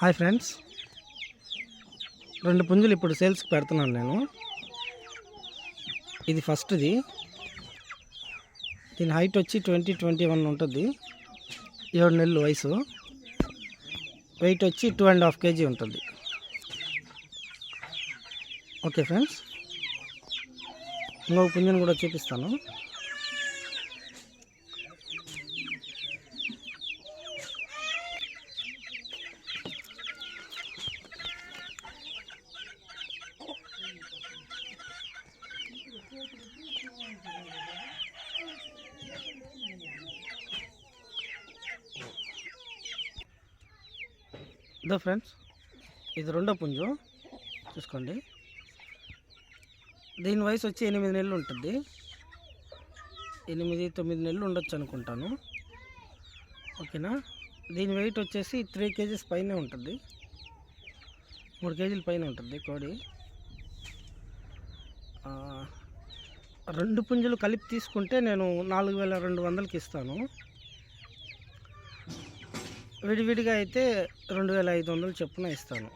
Hi friends. రెండు పుంజులు ఇప్పుడు సేల్స్కి పెడుతున్నాను నేను. ఇది ఫస్ట్ది. దీని హైట్ వచ్చి ట్వంటీ ట్వంటీ వన్ ఉంటుంది. ఏడు నెలలు వయసు. వెయిట్ వచ్చి టూ అండ్ హాఫ్ కేజీ ఉంటుంది. Okay friends. ఇంకొక పుంజుని కూడా చూపిస్తాను. ఇదో ఫ్రెండ్స్ ఇది రెండో పుంజు. చూసుకోండి. దీని వయసు వచ్చి ఎనిమిది నెలలు ఉంటుంది. ఎనిమిది తొమ్మిది నెలలు ఉండొచ్చు అనుకుంటాను. ఓకేనా? దీని వెయిట్ వచ్చేసి త్రీ కేజీస్ పైనే ఉంటుంది. మూడు కేజీల పైన ఉంటుంది కోడి. రెండు పుంజులు కలిపి తీసుకుంటే నేను నాలుగు వేల రెండు వందలకి ఇస్తాను. విడివిడిగా అయితే రెండు వేల ఐదు వందలు చొప్పున ఇస్తాను.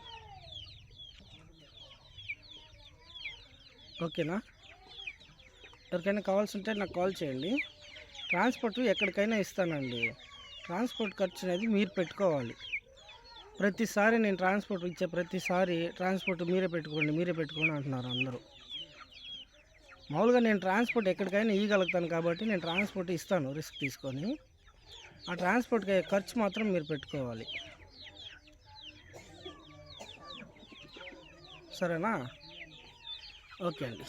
ఓకేనా? ఎవరికైనా కావాల్సి ఉంటే నాకు కాల్ చేయండి. ట్రాన్స్పోర్ట్ ఎక్కడికైనా ఇస్తానండి. ట్రాన్స్పోర్ట్ ఖర్చు అనేది మీరు పెట్టుకోవాలి. ప్రతిసారి నేను ట్రాన్స్పోర్ట్ ఇచ్చే ప్రతిసారి ట్రాన్స్పోర్ట్ మీరే పెట్టుకోండి మీరే పెట్టుకోండి అంటున్నారు అందరూ. మామూలుగా నేను ట్రాన్స్పోర్ట్ ఎక్కడికైనా ఇవ్వగలుగుతాను కాబట్టి నేను ట్రాన్స్పోర్ట్ ఇస్తాను రిస్క్ తీసుకొని. ఆ ట్రాన్స్పోర్ట్కి అయ్యే ఖర్చు మాత్రం మీరు పెట్టుకోవాలి. సరేనా? ఓకే అండి.